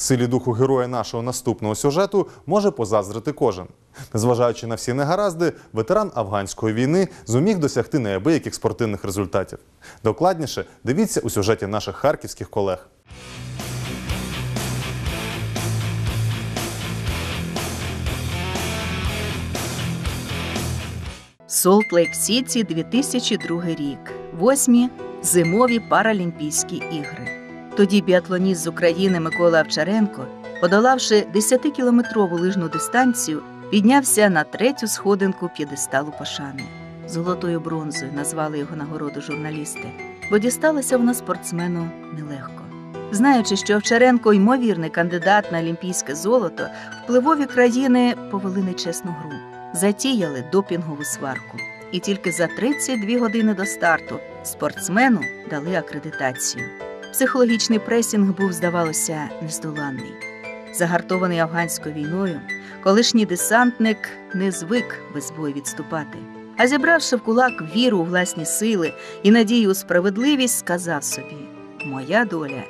Силі духу героя нашого наступного сюжету може позаздрити кожен. Незважаючи на всі негаразди, ветеран афганської війни зуміг досягти неабияких спортивних результатів. Докладніше дивіться у сюжеті наших харківських колег. Солт-Лейк Сіті 2002 рік. Восьмі зимові Паралімпійські ігри. Тоді біатлоніст з України Микола Овчаренко, подолавши 10-кілометрову лижну дистанцію, піднявся на третю сходинку п'єдесталу пошани. Золотою бронзою назвали його нагороду журналісти, бо дісталося вона спортсмену нелегко. Знаючи, що Овчаренко ймовірний кандидат на олімпійське золото, впливові країни повели нечесну гру затіяли допінгову сварку. І тільки за 32 години до старту спортсмену дали акредитацію. Психологічний пресінг був, здавалося, нездоланний. Загартований афганською війною, колишній десантник не звик без бою відступати. А зібравши в кулак віру у власні сили і надію у справедливість, сказав собі: Моя доля,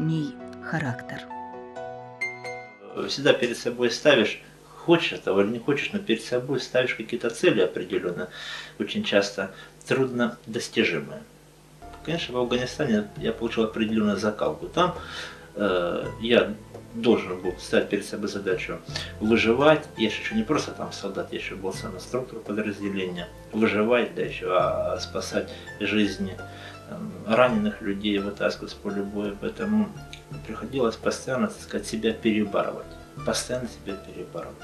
мій характер. всегда перед собой ставишь, хочешь этого или не хочешь, но перед собой ставишь какие-то цели определенно, очень часто трудно достижимые. Конечно, в Афганистане я получил определенную закалку. Там э, я должен был ставить перед собой задачу выживать. Я еще не просто там солдат, я еще был сам инструктор подразделения. Выживать, да еще а, спасать жизни там, раненых людей, вытаскивать с поля боя. Поэтому приходилось постоянно, так сказать, себя перебарывать. Постоянно себя перебарывать.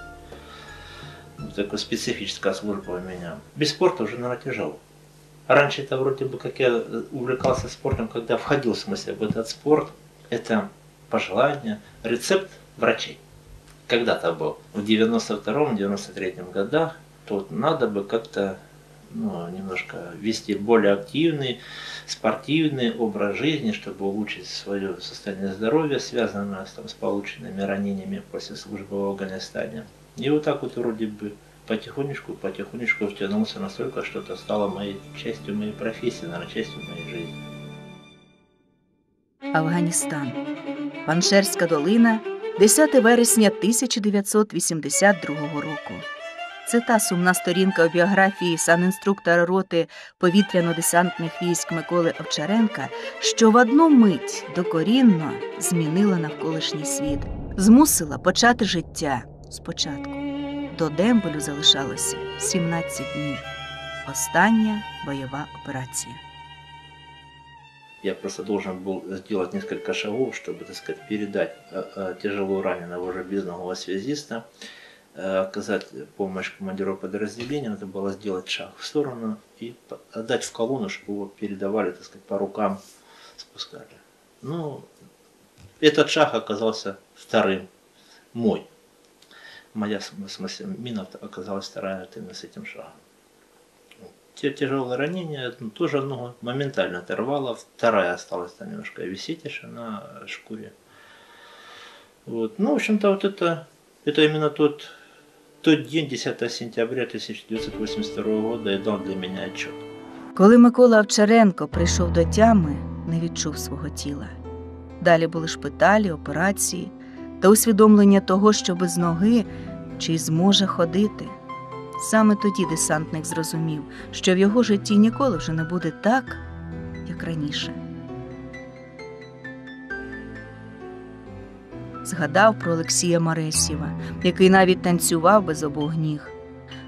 Вот такая специфическая служба у меня. Без спорта уже, наверное, тяжело. Раньше это вроде бы, как я увлекался спортом, когда входил в смысле в этот спорт, это пожелание, рецепт врачей. Когда-то был, в 92-93 годах, вот надо бы как-то ну, немножко вести более активный, спортивный образ жизни, чтобы улучшить свое состояние здоровья, связанное там, с полученными ранениями после службы в Афганистане. И вот так вот вроде бы потихонечку, потихонечку втянулся настолько, что это стало моей частью моей профессии, наверное, частью моей жизни. Афганістан. Паншерська долина, 10 вересня 1982 року. Це та сумна сторінка у біографії санінструктора роти повітряно-десантних військ Миколи Овчаренка, що в одну мить докорінно змінила навколишній світ, змусила почати життя спочатку. До дембелю залишалося 17 днів. Остання бойова операція. Я просто должен был сделать несколько шагов, чтобы, так сказать, передать э, э, тяжело раненого уже безногого связиста, э, оказать помощь командиру подразделения, надо было сделать шаг в сторону и отдать в колонну, чтобы его передавали, так сказать, по рукам спускали. Ну, этот шаг оказался вторым, мой. Моя, в смысле, мина оказалась вторая именно с этим шагом. Те тяжелое ранение ну, тоже ногу моментально оторвало, вторая осталась там немножко висеть еще на шкуре. Вот. Ну, в общем-то, вот это, это именно тот, тот день, 10 сентября 1982 года, и дал для меня отчет. Коли Микола Овчаренко прийшов до тями, не відчув свого тіла. Далі були шпиталі, операції та усвідомлення того, що без ноги чи зможе ходити. Саме тоді десантник зрозумів, що в його житті ніколи вже не буде так, як раніше. Згадав про Олексія Маресєва, який навіть танцював без обох ніг.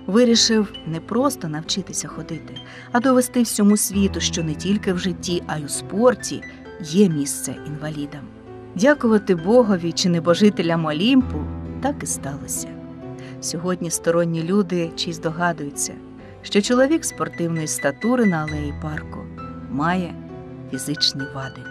Вирішив не просто навчитися ходити, а довести всьому світу, що не тільки в житті, а й у спорті є місце інвалідам. Дякувати Богові чи небожителям Олімпу, так і сталося. Сьогодні сторонні люди чи здогадуються, що чоловік спортивної статури на алеї парку має фізичні вади.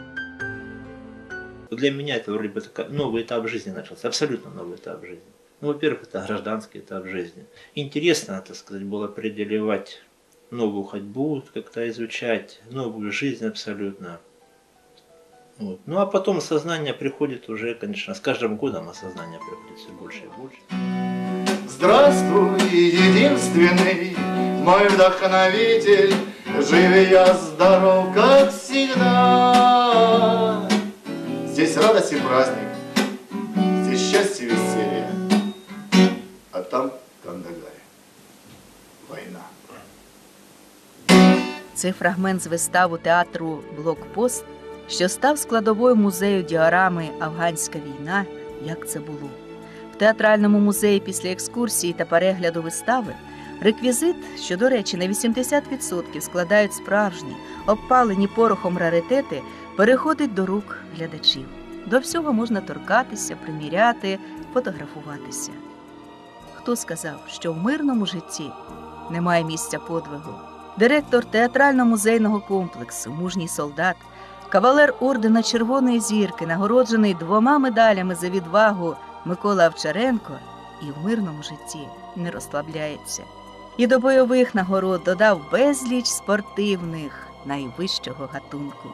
Для меня это вроде бы такой новый этап жизни начался, абсолютно новый этап жизни. Ну, во-первых, это гражданский этап жизни. Интересно, так сказать, было определять новую ходьбу, как-то изучать новую жизнь абсолютно. Вот. Ну, а потом осознание приходит уже, конечно, с каждым годом осознание приходит все больше и больше. Здравствуй, единственный мой вдохновитель, Жив я здоров, как всегда. Здесь радость и праздник, счастье, веселье. А там Кандагари. Война. Це фрагмент з виставу театру Блокпост, що став складовою музею діорами Афганська війна. Як це було? В театральному музеї після екскурсії та перегляду вистави реквізит, що, до речі, на 80% складають справжні, обпалені порохом раритети, переходить до рук глядачів. До всього можна торкатися, приміряти, фотографуватися. Хто сказав, що в мирному житті немає місця подвигу? Директор театрально-музейного комплексу, мужній солдат, кавалер ордена Червоної зірки, нагороджений двома медалями за відвагу Микола Овчаренко, і в мирному житті не розслабляється. І до бойових нагород додав безліч спортивних найвищого гатунку.